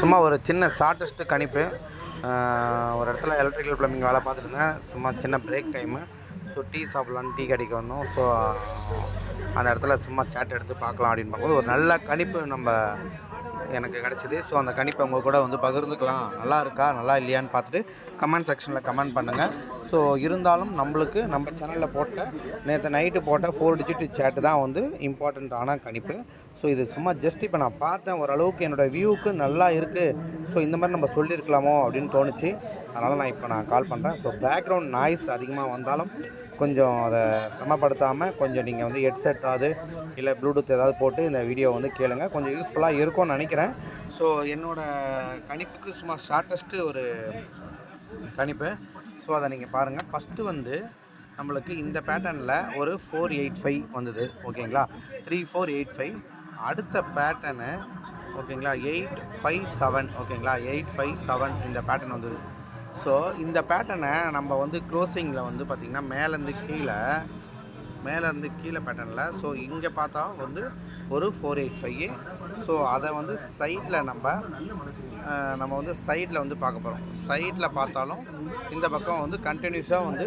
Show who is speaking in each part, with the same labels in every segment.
Speaker 1: சும்மா ஒரு சின்ன ஷார்ட்டஸ்ட்டு கணிப்பு. ஒரு இடத்துல எலக்ட்ரிக்கல் ப்ளம்பிங் வேலை பார்த்துட்டு இருந்தேன் சும்மா சின்ன பிரேக் டைமு ஸோ டீ சாப்பிட்லான்னு டீ கடைக்கு வந்தோம். ஸோ அந்த இடத்துல சும்மா சேட் எடுத்து பார்க்கலாம் அப்படின்னு பார்க்கும்போது ஒரு நல்ல கணிப்பு நம்ம எனக்கு கிடச்சிது. ஸோ அந்த கணிப்பை உங்கள் கூட வந்து பகிர்ந்துக்கலாம். நல்லா இருக்கா? நல்லா இல்லையான்னு பார்த்துட்டு கமெண்ட் செக்ஷனில் கமெண்ட் பண்ணுங்கள் ஸோ இருந்தாலும் நம்மளுக்கு நம்ம சேனலில் போட்ட நேற்று நைட்டு போட்ட ஃபோர் டிஜிட் சேட்டு தான் வந்து இம்பார்ட்டண்ட்டான கணிப்பு. ஸோ இது சும்மா ஜஸ்ட் இப்போ நான் பார்த்தேன் ஓரளவுக்கு என்னோடய வியூவுக்கு நல்லா இருக்குது ஸோ இந்த மாதிரி நம்ம சொல்லியிருக்கலாமோ அப்படின்னு தோணுச்சு. அதனால் நான் இப்போ நான் கால் பண்ணுறேன் ஸோ பேக்ரவுண்ட் நாய்ஸ் அதிகமாக வந்தாலும் கொஞ்சம் அதை சிரமப்படுத்தாமல் கொஞ்சம் நீங்கள் வந்து ஹெட்செட்டாவது இல்லை ப்ளூடூத் ஏதாவது போட்டு இந்த வீடியோ வந்து கேளுங்க. கொஞ்சம் யூஸ்ஃபுல்லாக இருக்கும்னு நினைக்கிறேன். ஸோ என்னோடய கணிப்புக்கு சும்மா ஷார்ட்டஸ்ட்டு ஒரு கணிப்பு. ஸோ அதை நீங்கள் பாருங்கள் ஃபஸ்ட்டு வந்து நம்மளுக்கு இந்த பேட்டர்னில் ஒரு ஃபோர் எயிட் ஃபைவ் வந்தது. ஓகேங்களா? த்ரீ ஃபோர் எயிட் ஃபைவ் அடுத்த பேட்டர்னு ஓகேங்களா? எயிட் ஃபைவ் செவன் ஓகேங்களா? எயிட் ஃபைவ் செவன் இந்த பேட்டர்ன் வந்தது. ஸோ இந்த பேட்டர்னை நம்ம வந்து க்ளோசிங்கில் வந்து பார்த்திங்கன்னா மேலேருந்து கீழே மேலேருந்து கீழே பேட்டர்னில் ஸோ இங்கே பார்த்தா வந்து ஒரு ஃபோர் எயிட் ஃபைவ் ஸோ அதை வந்து சைடில் நம்ம நம்ம வந்து சைடில் வந்து பார்க்க போகிறோம் சைடில் பார்த்தாலும் இந்த பக்கம் வந்து கண்டினியூஸாக வந்து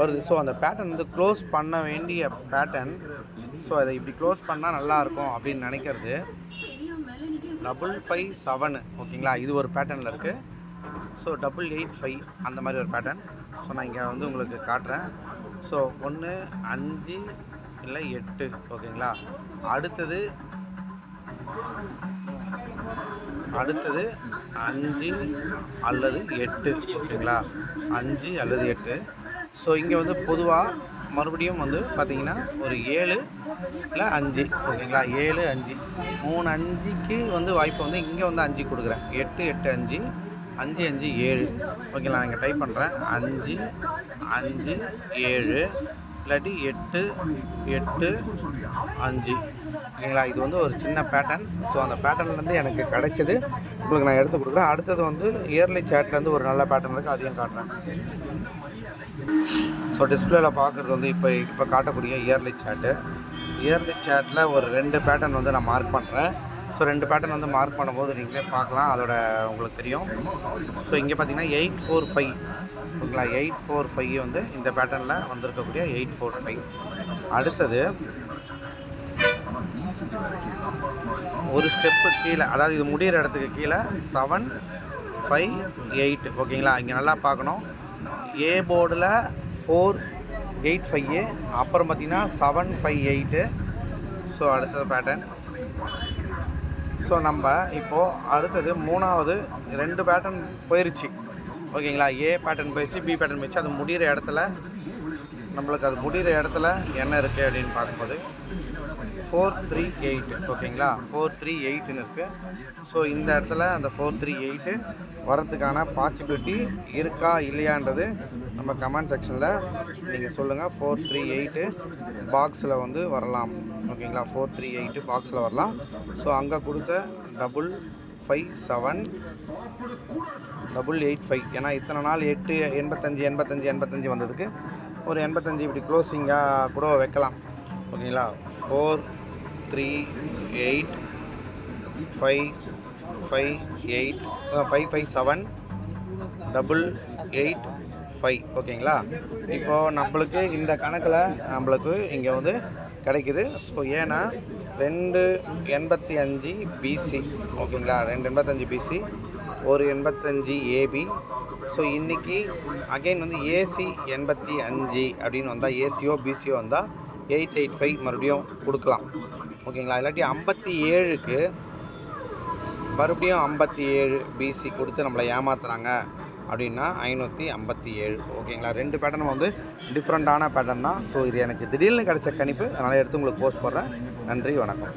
Speaker 1: வருது. ஸோ அந்த பேட்டர்ன் வந்து க்ளோஸ் பண்ண வேண்டிய பேட்டர்ன் ஸோ அதை இப்படி க்ளோஸ் பண்ணால் நல்லாயிருக்கும் அப்படின்னு நினைக்கிறது. டபுள் ஃபைவ் செவனு ஓகேங்களா? இது ஒரு பேட்டர்னில் இருக்குது ஸோ டபுள் எயிட் ஃபைவ் அந்த மாதிரி ஒரு பேட்டர்ன் ஸோ நான் இங்கே வந்து உங்களுக்கு காட்டுறேன். ஸோ ஒன்று அஞ்சு இல்லை எட்டு ஓகேங்களா? அடுத்தது அடுத்தது அஞ்சு அல்லது எட்டு ஓகேங்களா? அஞ்சு அல்லது எட்டு. ஸோ இங்கே வந்து பொதுவாக மறுபடியும் வந்து பார்த்திங்கன்னா ஒரு ஏழு இல்லை அஞ்சு ஓகேங்களா? ஏழு அஞ்சு. மூணு அஞ்சுக்கு வந்து வாய்ப்பு வந்து இங்கே வந்து அஞ்சு கொடுக்குறேன். எட்டு எட்டு அஞ்சு. அஞ்சு அஞ்சு ஏழு. ஓகேங்களா? நான் இங்கே டைப் பண்ணுறேன் அஞ்சு அஞ்சு ஏழு. இல்லாட்டி எட்டு எட்டு அஞ்சு. ஓகேங்களா? இது வந்து ஒரு சின்ன பேட்டர்ன் ஸோ அந்த பேட்டர்ன்லேருந்து எனக்கு கிடைச்சது. உங்களுக்கு நான் எடுத்து கொடுக்குறேன். அடுத்தது வந்து இயர்லி சேட்லேருந்து ஒரு நல்ல பேட்டர்ன் இருக்குது அதையும் காட்டுறேன். ஸோ டிஸ்பிளேல பார்க்குறது வந்து இப்போ இப்போ காட்டக்கூடிய இயர்லி சேட்டு இயர்லி சேட்டில் ஒரு ரெண்டு பேட்டர்ன் வந்து நான் மார்க் பண்ணுறேன் ஸோ ரெண்டு பேட்டர்ன் வந்து மார்க் பண்ணும்போது நீங்களே பார்க்கலாம். அதோட உங்களுக்கு தெரியும். ஸோ இங்கே பார்த்தீங்கன்னா எயிட் ஃபோர் ஃபைவ் ஓகேங்களா? எயிட் ஃபோர் ஃபைவ் வந்து இந்த பேட்டர்னில் வந்திருக்கக்கூடிய எயிட் ஃபோர் ஃபைவ் அடுத்தது ஒரு ஸ்டெப்பு கீழே அதாவது இது முடிகிற இடத்துக்கு கீழே செவன் ஃபைவ் எயிட் ஓகேங்களா? இங்கே நல்லா பார்க்கணும். ஏ போர்டில் ஃபோர் எயிட் ஃபைவ் அப்புறம் பார்த்தீங்கன்னா செவன் ஃபைவ் எயிட்டு ஸோ அடுத்தது பேட்டர்ன் ஸோ நம்ம இப்போது அடுத்தது மூணாவது ரெண்டு பேட்டர்ன் போயிருச்சு. ஓகேங்களா? ஏ பேட்டர்ன் போயிடுச்சு பி பேட்டர்ன் போயிடுச்சு அது முடிகிற இடத்துல நம்மளுக்கு அது முடிகிற இடத்துல என்ன இருக்குது அப்படின்னு பார்க்கும்போது ஃபோர் த்ரீ எயிட் ஓகேங்களா ஃபோர் த்ரீ எயிட்னு இருக்குது ஸோ இந்த இடத்துல அந்த ஃபோர் த்ரீ எயிட்டு வரதுக்கான பாசிபிலிட்டி இருக்கா இல்லையான்றது நம்ம கமெண்ட் செக்ஷனில் நீங்கள் சொல்லுங்கள் ஃபோர் த்ரீ எயிட்டு பாக்ஸில் வந்து வரலாம். ஓகேங்களா? ஃபோர் த்ரீ எயிட்டு பாக்ஸில் வரலாம். ஸோ அங்கே கொடுத்த double five seven double eight five ஏன்னா இத்தனை நாள் எட்டு எண்பத்தஞ்சு எண்பத்தஞ்சு எண்பத்தஞ்சு வந்ததுக்கு ஒரு எண்பத்தஞ்சு இப்படி க்ளோசிங்காக கூட வைக்கலாம். ஓகேங்களா? Four three eight five five eight five five seven double eight five ஓகேங்களா? இப்போது நம்மளுக்கு இந்த கணக்கில் நம்மளுக்கு இங்கே வந்து கிடைக்குது. ஸோ ஏன்னா ரெண்டு எண்பத்தி அஞ்சு பிசி ஓகேங்களா? ரெண்டு எண்பத்தஞ்சு பிசி ஒரு எண்பத்தஞ்சு ஏபி ஸோ இன்றைக்கி அகைன் வந்து ஏசி எண்பத்தி அஞ்சு அப்படின்னு வந்தால் ஏசியோ பிசியோ வந்தால் எயிட் எயிட் ஃபைவ் மறுபடியும் கொடுக்கலாம். ஓகேங்களா? இல்லாட்டி ஐம்பத்தி ஏழுக்கு மறுபடியும் ஐம்பத்தி ஏழு பிசி கொடுத்து நம்மளை ஏமாத்துறாங்க அப்படின்னா ஐநூற்றி ஐம்பத்தி ஏழு. ஓகேங்களா? ரெண்டு பேட்டர்னும் வந்து டிஃப்ரெண்ட்டான பேட்டர்ன் தான். ஸோ இது எனக்கு திடீர்னு கிடைச்ச கணிப்பு. அதனால் எடுத்து உங்களுக்கு போஸ்ட் போடுறேன். நன்றி வணக்கம்.